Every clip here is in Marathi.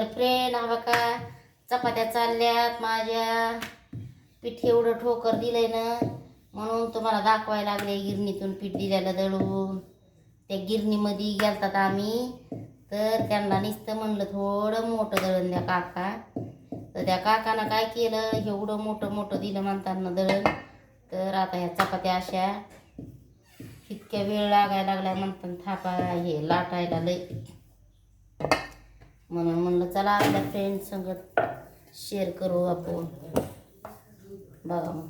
तर फ्रेंड हा का चपात्या चालल्यात माझ्या. पीठ एवढं ठोकर दिलंय ना म्हणून तुम्हाला दाखवायला लागले गिरणीतून पीठ दिल्याला दळून. त्या गिरणीमध्ये गेलतात आम्ही तर त्यांना नुसतं म्हणलं थोडं मोठं दळण द्या काका. तर त्या काकानं काय केलं एवढं मोठं मोठं दिलं म्हणताना दळण. तर आता ह्या चपात्या अशा इतक्या वेळ लागायला लागल्या म्हणताना थापा हे लाटायला लय. म्हणून म्हणलं चला आपल्या फ्रेंड संगत शेअर करू आपण. बघा मग.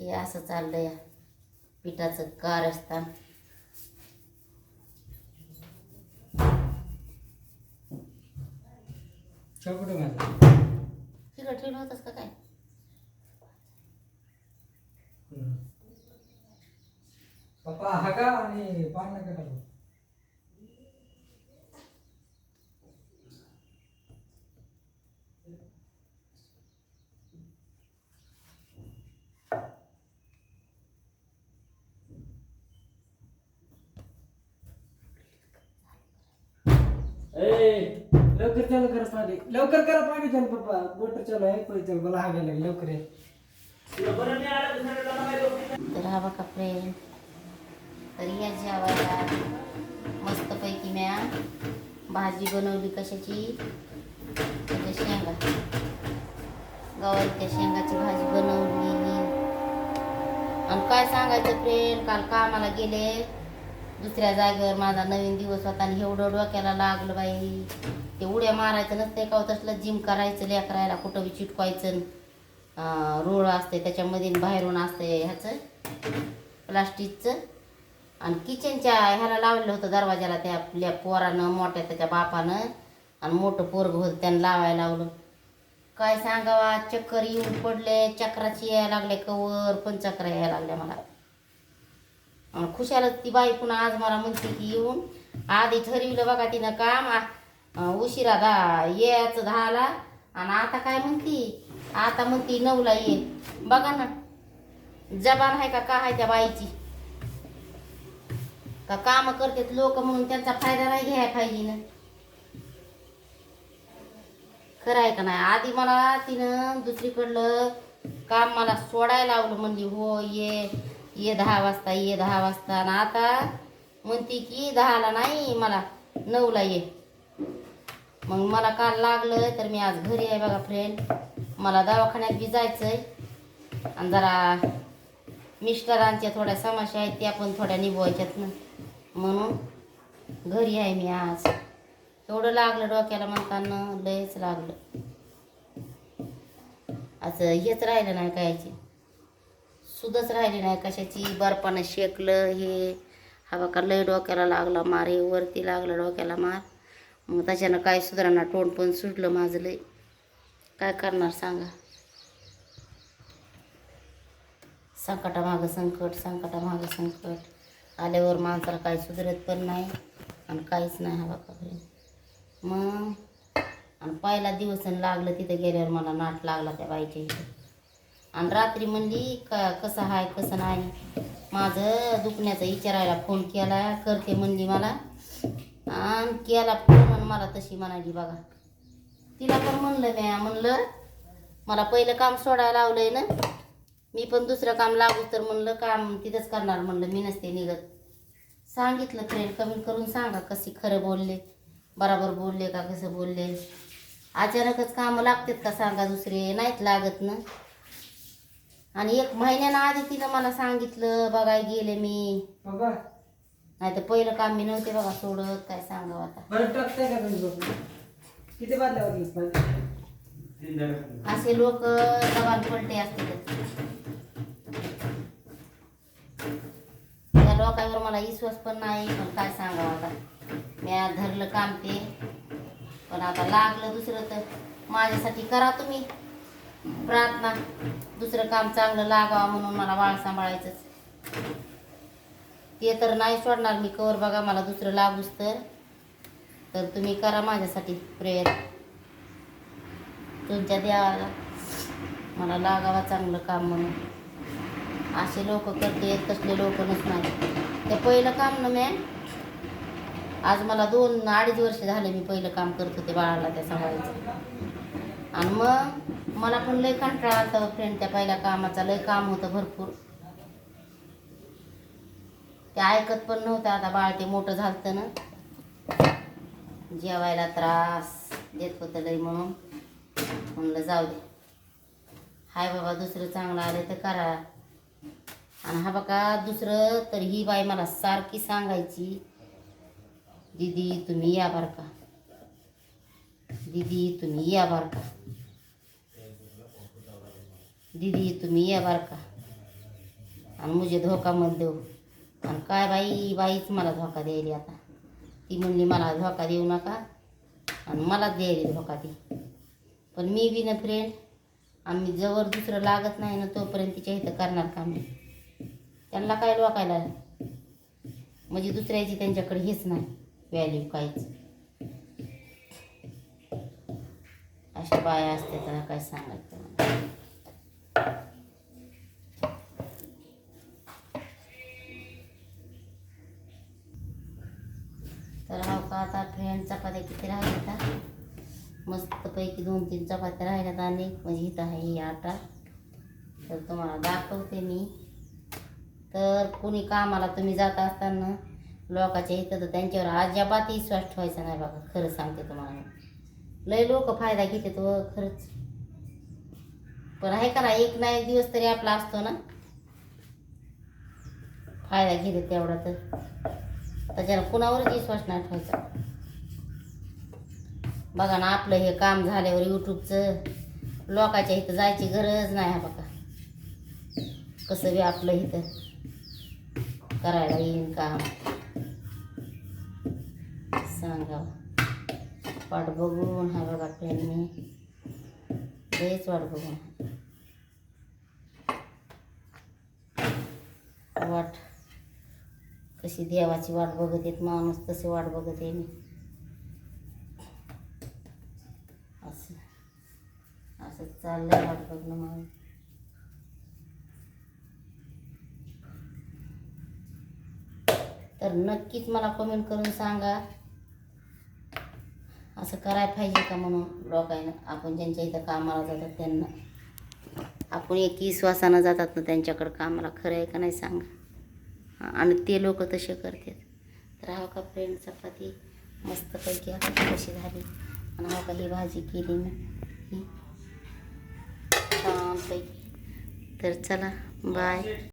हे असं चाललंय पिठाचं कारस्थान. तिकडं ठेवलं होतंस का काय? पप्पा हा का? आणि पान नका टाकू लवकर चालू करा पाणी लवकर करा पाणी चालू पप्पा. मोटर चालू आहे पण चालू. मला हागायला लागेल. लवकर ये. तर हा बघा फ्रेंड तर या जेवायला. मस्तपैकी म्या भाजी बनवली कशाची? त्याच्या शेंगा. गवारीच्या शेंगाची भाजी बनवली आणि काय सांगायचं फ्रेंड काल कामाला गेले. दुसऱ्या जागेवर माझा नवीन दिवस होता आणि एवढं डोक्याला लागलं बाई. ते उड्या मारायचं नसते का हो, तसलं जिम करायचं लेकरायला कुठं बी चिटकवायचं रोळ असते त्याच्यामध्ये बाहेरून असते ह्याचं प्लास्टिकचं. आणि किचनच्या ह्याला लावलेलं होतं दरवाजाला त्या आपल्या पोरानं मोठ्या त्याच्या बापानं. आणि मोठं पोरग होतं त्यानं लावायला लावलं. काय सांगावा चक्कर येऊन पडले चक्राची यायला लागले कवर पण चक्र यायला लागल्या मला. आणि खुशालच ती बाई पुन्हा आज मला म्हणते की येऊन आधी ठरविलं बघा तिनं काम उशिरा दहा यायचं दहाला आणि आता काय म्हणती? आता म्हणती नऊला ये बघा ना. जबान आहे का का आहे त्या बाईची? का काम करतात लोक म्हणून त्यांचा फायदा नाही घ्याय पाहिजे ना? खरं आहे का नाही? आधी मला तिनं दुसरीकडलं काम मला सोडायला लावलं म्हणली हो ये ये दहा वाजता ये दहा वाजता. आणि आता म्हणती की दहाला नाही मला नऊला ये. मग मला काल लागलं तर मी आज घरी आहे बघा फ्रेंड मला दवाखान्यात बी जायचं आहे आणि जरा मिस्टरांच्या थोड्या समस्या आहेत त्या पण थोड्या निभवायच्यात ना. म्हणून घरी आहे मी आज. एवढं लागलं डोक्याला म्हणताना लयच लागलं. असं हेच राहिलं नाही कायची सुद्धाच राहिली नाही कशाची. बर्फानं शेकलं हे. हवा का लय डोक्याला लागला मार हे वरती लागलं डोक्याला मार. मग त्याच्यानं काय सुधारणा तोंड पण सुटलं माझं लय. काय करणार सांगा? संकटामागं संकट संकटामागं संकट. आल्यावर माणसाला काही सुधरत पण नाही आणि काहीच नाही हा का मग? आणि पहिला दिवस आणि लागलं तिथं गेल्यावर मला नाट लागला त्या बाईच्या इथे. आणि रात्री म्हणली का कसं आहे कसं नाही? माझं दुखण्याचा विचारायला फोन केला करते म्हणली मला. आणखी याला पण मला तशी म्हणाली बघा. तिला पण म्हणलं म्या म्हणलं मला पहिलं काम सोडायला लावलंय ना मी पण दुसरं काम लागू तर म्हणलं काम तिथंच करणार म्हणलं मी नसते निघत. सांगितलं फ्रेंड कमेंट करून सांगा कशी खरं बोलले बराबर बोलले का कसं बोलले. अचानकच कामं लागतात का सांगा दुसरे नाहीत लागत ना. आणि एक महिन्यानं आधी तिनं मला सांगितलं बघाय गेले मी. नाही तर पहिलं काम मी नव्हते बघा सोडत काय सांगावं आता. बरं टाकताय का तुम्ही किती बादल्या वाजलीस पाणी? असे लोक दबान पलटे असते त्या लोकांवर मला विश्वास पण नाही पण काय सांगावं आता? मी आज धरलं काम ते पण आता लागलं दुसरं तर माझ्यासाठी करा तुम्ही प्रार्थना. दुसरं काम चांगलं लागावं म्हणून मला बाळ सांभाळायचंच. ते तर नाही सोडणार मी. कवर बघा मला दुसरं लागूच तर. तर तुम्ही करा माझ्यासाठी प्रेयर तुमच्या देवाला. मला लागावा चांगलं काम म्हणून. असे लोक करते तसले लोक नसणार ते पहिलं काम ना मॅम आज मला दोन अडीच वर्ष झाले मी पहिलं काम करत होते बाळाला त्या सांभाळायचं आणि मग मला पण लय कंटाळा आलता फ्रेंड त्या पहिल्या कामाचा. लय काम होतं भरपूर. ते ऐकत पण नव्हतं. आता बाळ ते मोठं झालतं ना. जेवायला त्रास देत होतं लई म्हणून. म्हणलं जाऊ दे. हाय बाबा दुसरं चांगलं आलं तर करा. आणि हा बघा दुसरं तर ही बाई मला सारखी सांगायची दीदी तुम्ही या बर का. दीदी तुम्ही या बर का. दीदी तुम्ही या बर का. आणि मुझे धोका मत देऊ. आणि काय बाई बाईच मला धोका द्यायली आता. ती म्हणली मला धोका देऊ नका. आणि मलाच द्यायली धोका ती. पण मी बी ना फ्रेंड आम्ही जवळ दुसरं लागत नाही ना तोपर्यंत तिच्या इथं करणार का मी. त्यांना काय लोकायला? म्हणजे दुसऱ्याची त्यांच्याकडे हेच नाही व्हॅल्यू काहीच. अशा बाया असते त्यांना काय सांगायचं? फ्रेंड चपात्या किती राहिल्या आता? मस्तपैकी दोन तीन चपात्या राहिल्यात आणि म्हणजे इथं आहे ही आटा. तर तुम्हाला दाखवते मी. तर कुणी कामाला तुम्ही जात असताना लोकाच्या इथं तर त्यांच्यावर अजिबात विश्वास ठेवायचा नाही बघा खरं सांगते तुम्हाला लय लोक फायदा घेते तो खरंच. पण आहे का ना एक ना एक दिवस तरी आपला असतो ना? फायदा घेते तेवढा तर. त्याच्यानं कुणावरच विश्वास नाही ठेवायचा. बघा ना आपलं हे काम झाल्यावर यूट्यूबचं लोकाच्या इथं जायची गरज नाही हा बघा. कसं बी आपलं इथं करायला येईन काम. सांगा. वाट बघून हा बघा फ्रेंडनी तेच वाट बघून. वाट. कशी देवाची वाट बघत येत माणूस तशी वाट बघत आहे मी असं असं चाललंय वाट बघणं माणूस तर नक्कीच मला कमेंट करून सांगा. असं करायला पाहिजे का म्हणून लोकांना? आपण ज्यांच्या इथं कामाला जातात त्यांना. आपण एक विश्वासानं जातात ना त्यांच्याकडं कामाला खरं आहे का नाही सांगा? आणि ते लोक तसे करतात. तर हा का फ्रेंड चपाती? मस्तपैकी आपण कशी झाली. आणि हा का ही भाजी केली ना? ही छानपैकी तर चला बाय.